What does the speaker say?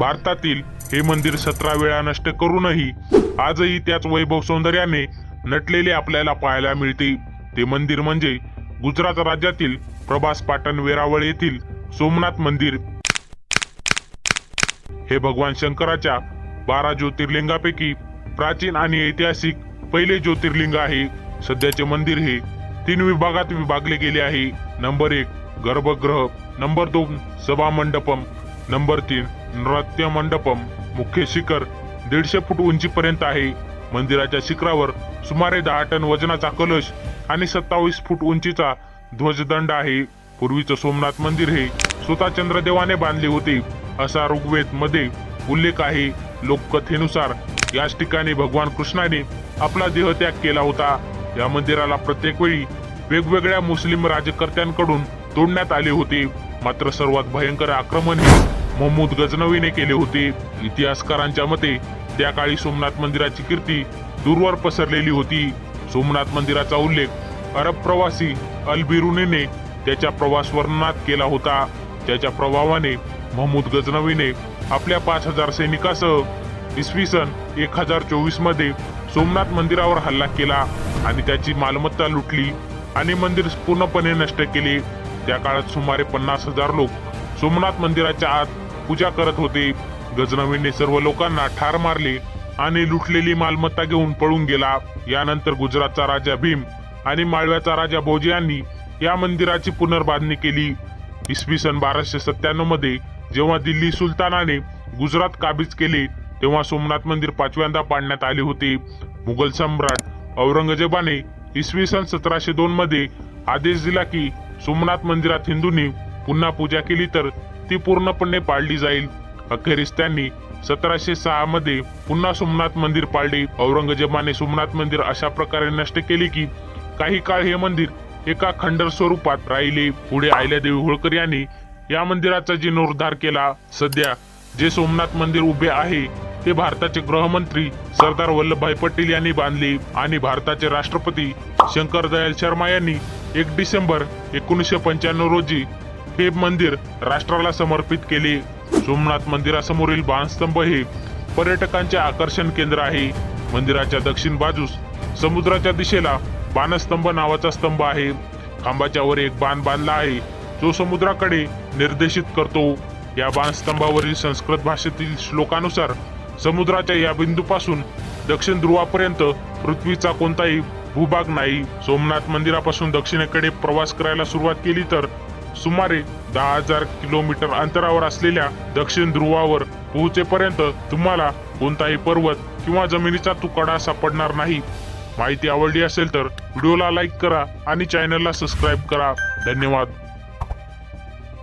भारतातील हे मंदिर सतरा वेळा नष्ट करूनही आजही त्याच वैभव सौंदर्याने नटलेले आपल्याला पाहायला मिळते. ते मंदिर म्हणजे गुजरात राज्यातील प्रभास पाटण वेरावळ येथील सोमनाथ मंदिर. हे भगवान शंकराच्या बारा ज्योतिर्लिंगापैकी प्राचीन आणि ऐतिहासिक पहिले ज्योतिर्लिंग आहे. सध्याचे मंदिर हे तीन विभागात विभागले गेले आहे. नंबर एक गर्भगृह नंबर दोन सभा मंडपम नंबर तीन नृत्य मंडपम मुख्य शिखर दीडशे फूट उंचीपर्यंत आहे. मंदिराच्या शिखरावर सुमारे दहा टन वजनाचा कलश आणि सत्तावीस फूट उंचीचा ध्वजदंड आहे. पूर्वीचं सोमनाथ मंदिर हे स्वतः चंद्रदेवाने बांधले होते. असा ऋग्वेदमध्ये उल्लेख आहे. लोककथेनुसार याच ठिकाणी भगवान कृष्णाने आपला देहत्याग केला होता. या मंदिराला प्रत्येक वेळी वेगवेगळ्या मुस्लिम राजकर्त्यांकडून तोडण्यात आले होते. मात्र सर्वात भयंकर आक्रमण हे महमूद गजनवीने केले होते. इतिहासकारांच्या मते त्या काळी सोमनाथ मंदिराची कीर्ती दूरवर पसरलेली होती. सोमनाथ मंदिराचा उल्लेख अरब प्रवासी अल बिरुनीने त्याच्या प्रवास वर्णनात केला होता. त्याच्या प्रभावाने महमूद गजनवीने आपल्या पाच हजार सैनिकासह इसवी सन एक हजार चोवीसमध्ये सोमनाथ मंदिरावर हल्ला केला आणि त्याची मालमत्ता लुटली आणि मंदिर पूर्णपणे नष्ट केले. त्या काळात सुमारे पन्नास हजार लोक सोमनाथ मंदिराच्या आत पूजा करत होते. गजनवींनी सर्व लोकांना ठार मारले आणि लुटलेली मालमत्ता घेऊन पळून गेला. यानंतर गुजरातचा राजा भीम आणि माळव्याचा राजा भोजी यांनी या मंदिराची पुनर्बांधणी केली. इसवी सन बाराशे सत्त्याण्णवमध्ये जेव्हा दिल्ली सुलतानाने गुजरात काबीज केले तेव्हा सोमनाथ मंदिर पाचव्यांदा पाडण्यात आले होते. मुघल सम्राट औरंगजेबाने इसवी सन सतराशे दोन मध्ये आदेश दिला की सोमनाथ मंदिरात हिंदूंनी पुन्हा पूजा केली तर ती पूर्णपणे पाळली जाईल. अखेरीस त्यांनी सतराशे सहा मध्ये पुन्हा सोमनाथ मंदिर पाळले औरंगजेबाने सोमनाथ मंदिर अशा प्रकारे नष्ट केले की काही काळ हे मंदिर एका खंडर स्वरूपात राहिले. पुढे आयल्यादेवी होळकर यांनी या मंदिराचा जीर्णोद्धार केला सध्या जे सोमनाथ मंदिर उभे आहे ते भारताचे गृहमंत्री सरदार वल्लभभाई पटेल यांनी बांधले आणि भारताचे राष्ट्रपती शंकर दयाल शर्मा यांनी एक डिसेंबर एकोणीसशे पंच्याण्णव रोजी हे मंदिर राष्ट्राला समर्पित केले. सोमनाथ मंदिरासमोरील बाणस्तंभ हे पर्यटकांचे आकर्षण केंद्र आहे. मंदिराच्या दक्षिण बाजूस समुद्राच्या दिशेला बाणस्तंभ नावाचा स्तंभ आहे. खांबाच्या वर एक बाण बांधला आहे. जो समुद्राकडे निर्देशित करतो. या बाणस्तंभावरील संस्कृत भाषेतील श्लोकानुसार समुद्राच्या या बिंदूपासून दक्षिण ध्रुवापर्यंत पृथ्वीचा कोणताही भूभाग नाही. सोमनाथ मंदिरापासून दक्षिणेकडे प्रवास करायला सुरुवात केली तर सुमारे दहा हजार किलोमीटर अंतरावर असलेल्या दक्षिण ध्रुवावर पोहोचेपर्यंत तुम्हाला कोणताही पर्वत किंवा जमिनीचा तुकडा सापडणार नाही. माहिती आवडली असेल तर व्हिडिओला लाईक करा आणि चॅनलला सबस्क्राईब करा. धन्यवाद.